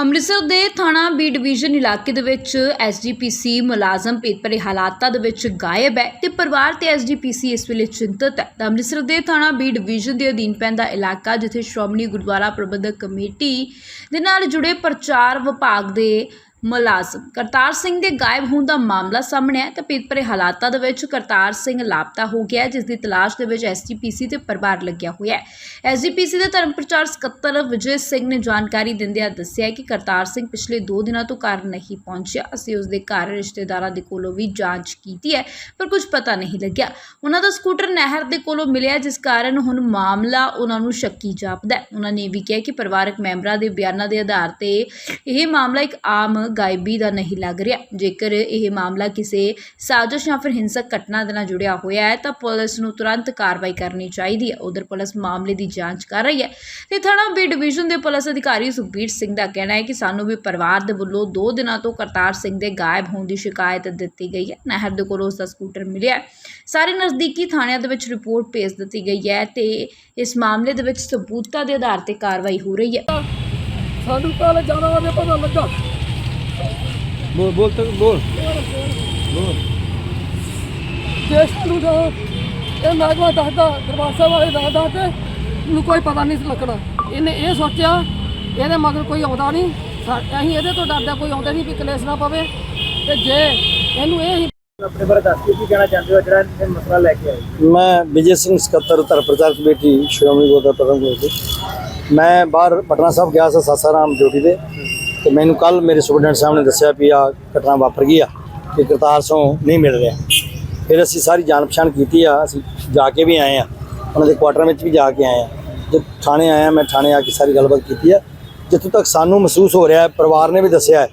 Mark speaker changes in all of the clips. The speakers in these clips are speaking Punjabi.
Speaker 1: ਅੰਮ੍ਰਿਤਸਰ ਦੇ ਥਾਣਾ ਬੀ ਡਿਵੀਜ਼ਨ ਇਲਾਕੇ ਦੇ ਵਿੱਚ ਐਸਜੀਪੀਸੀ ਮੁਲਾਜ਼ਮ ਭੇਤਭਰੇ ਹਾਲਾਤਾਂ ਦੇ ਵਿੱਚ ਗਾਇਬ ਹੈ ਤੇ ਪਰਿਵਾਰ ਤੇ ਐਸਜੀਪੀਸੀ ਇਸ ਵੇਲੇ ਚਿੰਤਤ ਹੈ। ਤਾਂ ਅੰਮ੍ਰਿਤਸਰ ਦੇ ਥਾਣਾ ਬੀ ਡਿਵੀਜ਼ਨ ਦੇ ਅਧੀਨ ਪੈਂਦਾ ਇਲਾਕਾ, ਜਿੱਥੇ ਸ਼੍ਰੋਮਣੀ ਗੁਰਦੁਆਰਾ ਪ੍ਰਬੰਧਕ ਕਮੇਟੀ ਦੇ ਨਾਲ ਜੁੜੇ ਪ੍ਰਚਾਰ ਵਿਭਾਗ ਦੇ ਮੁਲਾਜ਼ਮ। ਕਰਤਾਰ ਸਿੰਘ ਦੇ ਗਾਇਬ ਹੋਣ ਦਾ ਮਾਮਲਾ ਸਾਹਮਣੇ ਆਇਆ ਤਾਂ ਭੇਤਭਰੇ ਹਾਲਾਤਾਂ ਦੇ ਵਿੱਚ ਕਰਤਾਰ ਸਿੰਘ ਲਾਪਤਾ ਹੋ ਗਿਆ ਜਿਸ ਦੀ ਤਲਾਸ਼ ਦੇ ਵਿੱਚ ਐਸਜੀਪੀਸੀ ਤੇ ਪਰਿਵਾਰ ਲੱਗਿਆ ਹੋਇਆ ਹੈ। ਐਸਜੀਪੀਸੀ ਦੇ ਧਰਮ ਪ੍ਰਚਾਰ ਸਕੱਤਰ ਵਿਜੇ ਸਿੰਘ ਨੇ ਜਾਣਕਾਰੀ ਦਿੰਦਿਆਂ ਦੱਸਿਆ ਕਿ ਕਰਤਾਰ ਸਿੰਘ ਪਿਛਲੇ 2 ਦਿਨਾਂ ਤੋਂ ਘਰ ਨਹੀਂ ਪਹੁੰਚਿਆ। ਅਸੀਂ ਉਸ ਦੇ ਘਰ ਰਿਸ਼ਤੇਦਾਰਾਂ ਦੇ ਕੋਲੋਂ ਵੀ ਜਾਂਚ ਕੀਤੀ ਹੈ, ਪਰ ਕੁਝ ਪਤਾ ਨਹੀਂ ਲੱਗਿਆ। ਉਹਨਾਂ ਦਾ ਸਕੂਟਰ ਨਹਿਰ ਦੇ ਕੋਲੋਂ ਮਿਲਿਆ, ਜਿਸ ਕਾਰਨ ਹੁਣ ਮਾਮਲਾ ਉਹਨਾਂ ਨੂੰ ਸ਼ੱਕੀ ਜਾਪਦਾ ਹੈ। ਉਹਨਾਂ ਨੇ ਇਹ ਵੀ ਕਿਹਾ ਕਿ ਪਰਿਵਾਰਕ ਮੈਂਬਰਾਂ ਦੇ ਬਿਆਨਾਂ ਦੇ ਆਧਾਰ ਤੇ ਇਹ ਮਾਮਲਾ ਇੱਕ ਆਮ ਗਾਇਬੀ ਦਾ ਨਹੀਂ ਲੱਗ ਰਿਹਾ। ਜੇਕਰ ਇਹ ਮਾਮਲਾ ਕਿਸੇ ਸਾਜ਼ਿਸ਼ ਜਾਂ ਫਿਰ ਹਿੰਸਕ ਘਟਨਾ ਦੇ ਨਾਲ ਜੁੜਿਆ ਹੋਇਆ ਹੈ, ਤਾਂ ਪੁਲਿਸ ਨੂੰ ਤੁਰੰਤ ਕਾਰਵਾਈ ਕਰਨੀ ਚਾਹੀਦੀ ਹੈ। ਉਧਰ ਪੁਲਿਸ ਮਾਮਲੇ ਦੀ ਜਾਂਚ ਕਰ ਰਹੀ ਹੈ। ਤੇ ਥਾਣਾ ਬੀ ਡਿਵੀਜ਼ਨ ਦੇ ਪੁਲਿਸ ਅਧਿਕਾਰੀ ਸੁਖਬੀਰ ਸਿੰਘ ਦਾ ਕਹਿਣਾ ਹੈ ਕਿ ਸਾਨੂੰ ਵੀ ਪਰਿਵਾਰ ਦੇ ਵੱਲੋਂ 2 ਦਿਨਾਂ ਤੋਂ ਕਰਤਾਰ ਸਿੰਘ ਦੇ ਗਾਇਬ ਹੋਣ ਦੀ ਸ਼ਿਕਾਇਤ ਦਿੱਤੀ ਗਈ ਹੈ। ਨਹਿਰ ਦੇ ਕੋਲੋਂ ਉਸ ਦਾ ਸਕੂਟਰ ਮਿਲਿਆ ਸਾਰੇ ਨਜ਼ਦੀਕੀ ਥਾਣਿਆਂ ਦੇ ਵਿੱਚ ਰਿਪੋਰਟ ਭੇਜ ਦਿੱਤੀ ਗਈ ਹੈ ਤੇ ਇਸ ਮਾਮਲੇ ਦੇ ਵਿੱਚ ਸਬੂਤਾਂ ਦੇ ਆਧਾਰ ਤੇ ਕਾਰਵਾਈ ਹੋ ਰਹੀ ਹੈ।
Speaker 2: ਸਾਨੂੰ ਕੱਲ ਜਾਣਾ ਉਹਦੇ ਪਤਾ ਲੱਗਾ।
Speaker 3: बोल बोल तक बोल
Speaker 2: ਜੇ ਸਾਨੂੰ ਤਾਂ ਇਹ ਮਹਿਕਮਾ ਦੱਸਦਾ ਦਰਬਾਰ ਸਾਹਿਬ ਵਾਲੇ ਦੱਸਦਾ ਤੇ ਨੂੰ ਕੋਈ ਪਤਾ ਨਹੀਂ ਸੀ ਲੱਗਣਾ ਇਹਨੇ ਇਹ ਸੋਚਿਆ ਇਹਦੇ ਮਗਰ ਕੋਈ ਆਉਂਦਾ ਨਹੀਂ ਸਾ- ਅਸੀਂ ਇਹਦੇ ਤੋਂ ਡਰਦਾ ਕੋਈ ਆਉਂਦਾ ਨਹੀਂ ਵੀ ਕਲੇਸ਼ ਨਾ ਪਵੇ ਤੇ ਜੇ ਇਹਨੂੰ ਇਹ ਹੀ
Speaker 4: ਆਪਣੇ ਬਾਰੇ ਦੱਸ ਕੇ ਕੀ ਕਹਿਣਾ ਚਾਹੁੰਦੇ ਹੋ ਜਿਹੜਾ ਇਹ ਮਸਲਾ ਲੈ ਕੇ ਆਏ
Speaker 3: ਮੈਂ ਵਿਜੇ ਸਿੰਘ ਸਕੱਤਰ ਧਰ ਪ੍ਰਚਾਰ ਕਮੇਟੀ ਸ਼੍ਰੋਮਣੀ ਗੁਰਦੁਆਰਾ ਪ੍ਰਬੰਧਕ ਕਮੇਟੀ ਮੈਂ ਬਾਹਰ ਪਟਨਾ ਸਾਹਿਬ ਗਿਆ ਸੀ ਸਾਸਾਰਾਮ ਡਿਊਟੀ ਤੇ ਤੇ ਮੈਨੂੰ ਕੱਲ ਮੇਰੇ ਸੁਪਰਡੈਂਟ ਸਾਹਿਬ ਨੇ ਦੱਸਿਆ ਵੀ ਆ ਘਟਨਾ ਵਾਪਰ ਗਈ ਆ ਕਿ ਕਰਤਾਰ ਸਿੰਘ ਨਹੀਂ ਮਿਲ ਰਿਹਾ। ਫਿਰ ਅਸੀਂ ਸਾਰੀ ਜਾਣ ਪਛਾਣ ਕੀਤੀ ਆ ਅਸੀਂ ਜਾ ਕੇ ਵੀ ਆਏ ਆ। ਉਹਨਾਂ ਦੇ ਕੁਆਟਰ ਵਿੱਚ ਵੀ ਜਾ ਕੇ ਆਏ ਆ। ਜਦ ਥਾਣੇ ਆਇਆ ਮੈਂ ਥਾਣੇ ਆ ਕੇ ਸਾਰੀ ਗੱਲਬਾਤ ਕੀਤੀ ਆ। ਜਿੱਥੋਂ ਤੱਕ ਸਾਨੂੰ ਮਹਿਸੂਸ ਹੋ ਰਿਹਾ ਹੈ ਪਰਿਵਾਰ ਨੇ ਵੀ ਦੱਸਿਆ ਹੈ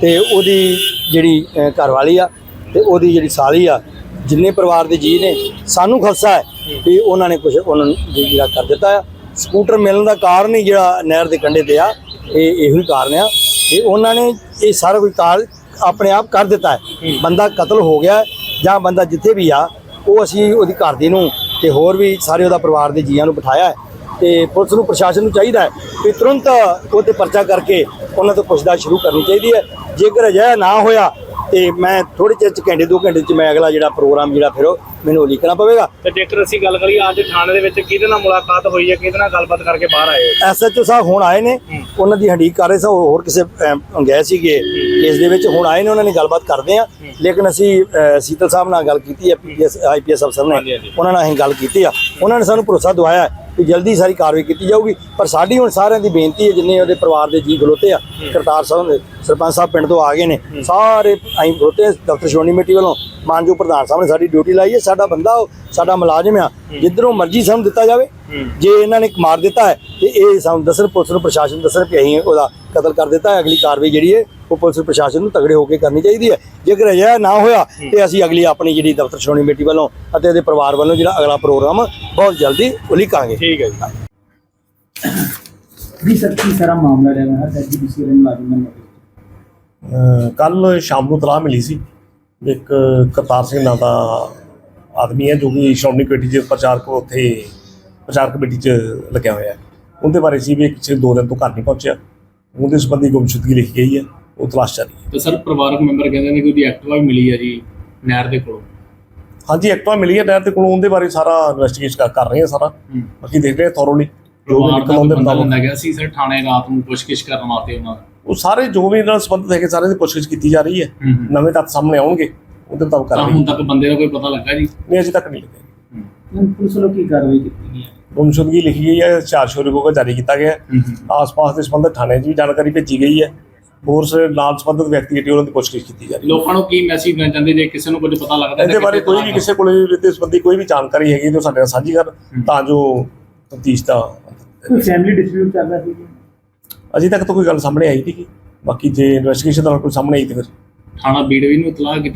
Speaker 3: ਤੇ ਉਹਦੀ ਜਿਹੜੀ ਅਹ, ਘਰਵਾਲੀ ਆ ਤੇ ਉਹਦੀ ਜਿਹੜੀ ਸਾਲੀ ਆ ਜਿੰਨੇ ਪਰਿਵਾਰ ਦੇ ਜੀ ਨੇ ਸਾਨੂੰ ਖਲਸਾ ਹੈ ਕਿ ਉਹਨਾਂ ਨੇ ਕੁਝ ਉਹਨਾਂ ਨੂੰ ਜਿਹੜਾ ਕਰ ਦਿੱਤਾ ਆ। ਸਕੂਟਰ ਮਿਲਣ ਦਾ ਕਾਰਨ ਹੀ ਜਿਹੜਾ ਨਹਿਰ ਦੇ ਕੰਢੇ ਤੇ ਆ ਇਹ ਇਹੋ ਹੀ ਕਾਰਨ ਆ। ਕਿ ਉਹਨਾਂ ਨੇ ਇਹ ਸਾਰਾ ਕੁਝ ਕਾਰ ਆਪਣੇ ਆਪ ਕਰ ਦਿੱਤਾ ਹੈ। ਬੰਦਾ ਕਤਲ ਹੋ ਗਿਆ ਜਾਂ ਬੰਦਾ ਜਿੱਥੇ ਵੀ ਆ ਉਹ ਅਸੀਂ ਉਹਦੀ ਘਰ ਦੀ ਨੂੰ ਤੇ ਹੋਰ ਵੀ ਸਾਰੇ ਉਹਦਾ ਪਰਿਵਾਰ ਦੇ ਜੀਆਂ ਨੂੰ ਬਿਠਾਇਆ ਹੈ। ਤੇ ਪੁਲਿਸ ਨੂੰ ਪ੍ਰਸ਼ਾਸਨ ਨੂੰ ਚਾਹੀਦਾ ਹੈ ਕਿ ਤੁਰੰਤ ਉਹ ਤੇ ਪਰਚਾ ਕਰਕੇ ਉਹਨਾਂ ਤੋਂ ਪੁੱਛਦਾ ਸ਼ੁਰੂ ਕਰਨੀ ਚਾਹੀਦੀ ਹੈ। ਜੇਕਰ ਅਜਿਹਾ ਨਾ ਹੋਇਆ ਤੇ ਮੈਂ ਥੋੜੇ ਚਿਰ ਚ ਘੰਟੇ ਦੋ ਘੰਟੇ ਚ ਮੈਂ ਅਗਲਾ ਜਿਹੜਾ ਪ੍ਰੋਗਰਾਮ ਜਿਹੜਾ ਫਿਰ ਮੈਨੂੰ ਲਿਖਣਾ ਪਵੇਗਾ।
Speaker 4: ਤੇ ਜੇਕਰ ਅਸੀਂ ਗੱਲ ਕਰੀਏ ਅੱਜ ਥਾਣੇ ਦੇ ਵਿੱਚ ਕਿਹਦੇ ਨਾਲ ਮੁਲਾਕਾਤ ਹੋਈ ਹੈ ਕਿਹਦੇ ਨਾਲ ਗੱਲਬਾਤ ਕਰਕੇ ਬਾਹਰ ਆਏ
Speaker 3: ਐਸਐਚਓ ਸਾਹਿਬ ਹੁਣ ਆਏ ਨੇ। ਉਹਨਾਂ ਦੀ ਹਡੀਕ ਕਰ ਰਹੇ ਸਨ ਹੋਰ ਕਿਸੇ ਅਮ, ਗਏ ਸੀਗੇ। ਕੇਸ ਦੇ ਵਿੱਚ ਹੁਣ ਆਏ ਨੇ ਉਹਨਾਂ ਨੇ ਗੱਲਬਾਤ ਕਰਦੇ ਆ ਲੇਕਿਨ ਅਸੀਂ ਅ, ਸੀਤਲ ਸਾਹਿਬ ਨਾਲ ਗੱਲ ਕੀਤੀ ਹੈ ਪੀਐਸ ਆਈਪੀਐਸ ਅਫਸਰ
Speaker 4: ਹਾਂਜੀ,
Speaker 3: ਨੇ
Speaker 4: ਹਾਂਜੀ।
Speaker 3: ਉਹਨਾਂ ਨਾਲ ਅਸੀਂ ਗੱਲ ਕੀਤੀ ਆ। ਉਹਨਾਂ ਨੇ ਸਾਨੂੰ ਭਰੋਸਾ ਦਵਾਇਆ ਹੈ ਕਿ ਜਲਦੀ ਸਾਰੀ ਕਾਰਵਾਈ ਕੀਤੀ ਜਾਊਗੀ। ਪਰ ਸਾਡੀ ਹੁਣ ਸਾਰਿਆਂ ਦੀ ਬੇਨਤੀ ਹੈ, ਜਿੰਨੇ ਉਹਦੇ ਪਰਿਵਾਰ ਦੇ ਜੀ ਖਲੋਤੇ ਆ, ਕਰਤਾਰ ਸਾਹਿਬ ਦੇ, ਸਰਪੰਚ ਸਾਹਿਬ ਪਿੰਡ ਤੋਂ ਆ ਗਏ ਨੇ, ਸਾਰੇ ਅਸੀਂ ਖਲੋਤੇ ਹਾਂ ਦਫ਼ਤਰ ਸ਼੍ਰੋਮਣੀ ਕਮੇਟੀ ਵੱਲੋਂ। ਮਾਨਜੋ ਪ੍ਰਧਾਨ ਸਾਹਿਬ ਨੇ ਸਾਡੀ ਡਿਊਟੀ ਲਾਈ ਹੈ, ਸਾਡਾ ਬੰਦਾ ਉਹ, ਸਾਡਾ ਮੁਲਾਜ਼ਮ ਆ, ਜਿੱਧਰੋਂ ਮਰਜ਼ੀ ਸਾਨੂੰ ਦਿੱਤਾ ਜਾਵੇ। ਜੇ ਇਹਨਾਂ ਨੇ ਮਾਰ ਦਿੱਤਾ ਹੈ, ਤੇ ਇਹ ਸਾਨੂੰ ਦੱਸਣ, ਪੁਲਿਸ ਨੂੰ, ਪ੍ਰਸ਼ਾਸਨ ਦੱਸਣ ਕਿ ਅਸੀਂ ਉਹਦਾ ਕਤਲ ਕਰ ਦਿੱਤਾ ਹੈ, ਅਗਲੀ ਕਾਰਵਾਈ ਜਿਹੜੀ ਹੈ ਉਹ ਪੁਲਿਸ ਪ੍ਰਸ਼ਾਸਨ ਨੂੰ ਤਗੜੇ ਹੋ ਕੇ ਕਰਨੀ ਚਾਹੀਦੀ ਹੈ। ਜੇਕਰ ਅਜਿਹਾ ਨਾ ਹੋਇਆ ਤੇ ਅਸੀਂ ਅਗਲੀ ਆਪਣੀ ਜਿਹੜੀ ਦਫ਼ਤਰ ਸ਼੍ਰੋਮਣੀ ਕਮੇਟੀ ਵੱਲੋਂ ਅਤੇ ਉਹਦੇ ਪਰਿਵਾਰ ਵੱਲੋਂ ਜਿਹੜਾ ਅਗਲਾ ਪ੍ਰੋਗਰਾਮ ਬਹੁਤ ਜਲਦੀ ਉਲੀਕਾਂਗੇ।
Speaker 4: ਠੀਕ ਹੈ ਜੀ।
Speaker 5: ਵੀ ਸਰ ਕੀ ਸਾਰਾ ਮਾਮਲਾ ਰਿਹਾ ਹੈ? ਐਸਜੀਪੀਸੀ ਦੇ ਮੁਲਾਜ਼ਮ
Speaker 6: ਕੱਲ ਸ਼ਾਮ ਨੂੰ ਤਲਾਹ ਮਿਲੀ ਸੀ ਇੱਕ ਕਰਤਾਰ ਸਿੰਘ ਨਾਂ ਦਾ ਆਦਮੀ ਹੈ ਜੋ ਕਿ ਸ਼੍ਰੋਮਣੀ ਕਮੇਟੀ ਦੇ ਪ੍ਰਚਾਰਕ ਉੱਥੇ ਪ੍ਰਚਾਰ ਕਮੇਟੀ 'ਚ ਲੱਗਿਆ ਹੋਇਆ ਹੈ। ਉਹਦੇ ਬਾਰੇ ਸੀ ਵੀ ਪਿਛਲੇ ਦੋ ਦਿਨ ਤੋਂ ਘਰ ਨਹੀਂ ਪਹੁੰਚਿਆ। ਉਹਦੇ ਸੰਬੰਧੀ ਗੁੰਮਸ਼ੁਦਗੀ ਲਿਖੀ ਗਈ ਹੈ। ਉਹ ਤਲਾਸ਼ ਚੱਲ ਰਹੀ ਹੈ।
Speaker 7: ਤੇ ਸਰ ਪਰਿਵਾਰਕ ਮੈਂਬਰ ਕਹਿੰਦੇ ਨੇ ਕਿ ਉਹਦੀ ਐਕਟਿਵਾ ਵੀ ਮਿਲੀ ਹੈ ਜੀ ਨਹਿਰ ਦੇ ਕੋਲੋਂ।
Speaker 6: ਹਾਂਜੀ ਐਕਟਵਾ ਮਿਲੀ ਹੈ ਨਹਿਰ ਦੇ ਕੋਲੋਂ ਉਹਦੇ ਬਾਰੇ ਸਾਰਾ ਇਨਵੈਸਟੀਗੇਸ਼ਨ ਕਰ ਰਹੇ ਹਾਂ ਸਾਰਾ। ਬਾਕੀ ਦੇਖ ਰਹੇ ਹਾਂ ਥੋਰੋਲੀ ਜੋ ਵੀ ਨਿਕਲ ਆਉਂਦੇ
Speaker 7: ਬੰਦਾ ਲੱਗਾ ਸੀ ਸਰ ਥਾਣੇ ਰਾਤ ਨੂੰ ਪੁੱਛਗਿੱਛ ਕਰਨ ਵਾਸਤੇ ਉਹਨਾਂ ਦਾ।
Speaker 6: ਉਹ ਸਾਰੇ ਜੋ ਵੀ ਇਹਨਾਂ ਨਾਲ ਸੰਬੰਧਿਤ ਹੈਗੇ ਸਾਰੇ ਦੀ ਪੁੱਛਗਿੱਛ ਕੀਤੀ ਜਾ ਰਹੀ ਹੈ। ਨਵੇਂ ਤੱਥ ਸਾਹਮਣੇ ਆਉਣਗੇ ਉਹਦੇ ਮੁਤਾਬਕ ਕਰ ਰਹੀ
Speaker 7: ਹੁਣ ਤੱਕ ਬੰਦੇ ਦਾ ਕੋਈ ਪਤਾ ਲੱਗਾ ਜੀ?
Speaker 6: ਨਹੀਂ ਅਜੇ ਤੱਕ ਨਹੀਂ ਲੱਗਿਆ।
Speaker 5: ਹੁਣ ਪੁਲਿਸ ਵੱਲੋਂ ਕੀ ਕਾਰਵਾਈ ਕੀਤੀ ਗਈ ਹੈ?
Speaker 6: ਗੁੰਮਸ਼ੁਦਗੀ ਲਿਖੀ ਗਈ ਹੈ ਚਾਰ ਸ਼ੋਰੀ ਕੋ ਜਾਰੀ ਕੀਤਾ ਗਿਆ ਹੈ। ਆਸ-ਪਾਸ ਦੇ ਸੰਬੰਧਿਤ ਥਾਣੇ 'ਚ ਵੀ ਜਾਣਕਾਰੀ ਭੇਜੀ ਗਈ ਹੈ। ਹੋਰ ਸ- ਨਾਲ ਸੰਬੰਧਿਤ ਵਿਅਕਤੀ ਜਿਹੜੀ ਉਹਨਾਂ ਦੀ ਪੁੱਛਗਿੱਛ ਕੀਤੀ ਜਾ ਰਹੀ ਹੈ।
Speaker 7: ਲੋਕਾਂ ਨੂੰ ਕੀ ਮੈਸੇਜ ਦੇਣਾ ਚਾਹੁੰਦੇ? ਜੇ ਕਿਸੇ ਨੂੰ ਕੁਝ ਪਤਾ ਲੱਗਦਾ
Speaker 6: ਇਹਦੇ ਬਾਰੇ ਕੋਈ ਵੀ ਕਿਸੇ ਕੋਲ ਇਹਦੇ ਸੰਬੰਧੀ ਕੋਈ ਵੀ ਜਾਣਕਾਰੀ ਹੈਗੀ ਤਾਂ ਸਾਡੇ ਨਾਲ ਸਾਂਝੀ ਕਰ ਤਾਂ ਜੋ ਤਫਤੀਸ਼ ਦਾ
Speaker 5: ਫੈਮਿਲੀ ਡਿਸਪਿਊਟ ਚੱਲ ਰਿਹਾ ਸੀ
Speaker 6: ਅਜੇ ਤੱਕ ਤਾਂ ਕੋਈ ਗੱਲ ਸਾਹਮਣੇ ਆਈ ਨਹੀਂ ਬਾਕੀ ਜੇ ਇਨਵੈਸਟੀਗੇਸ਼ਨ ਦਾ ਕੋਈ ਸਾਹਮਣੇ ਆਈ ਤੇ ਫਿਰ।
Speaker 7: ਥਾਣਾ ਬੀੜਵੀ ਨੂੰ ਇਤਲਾਹ ਕੀਤੀ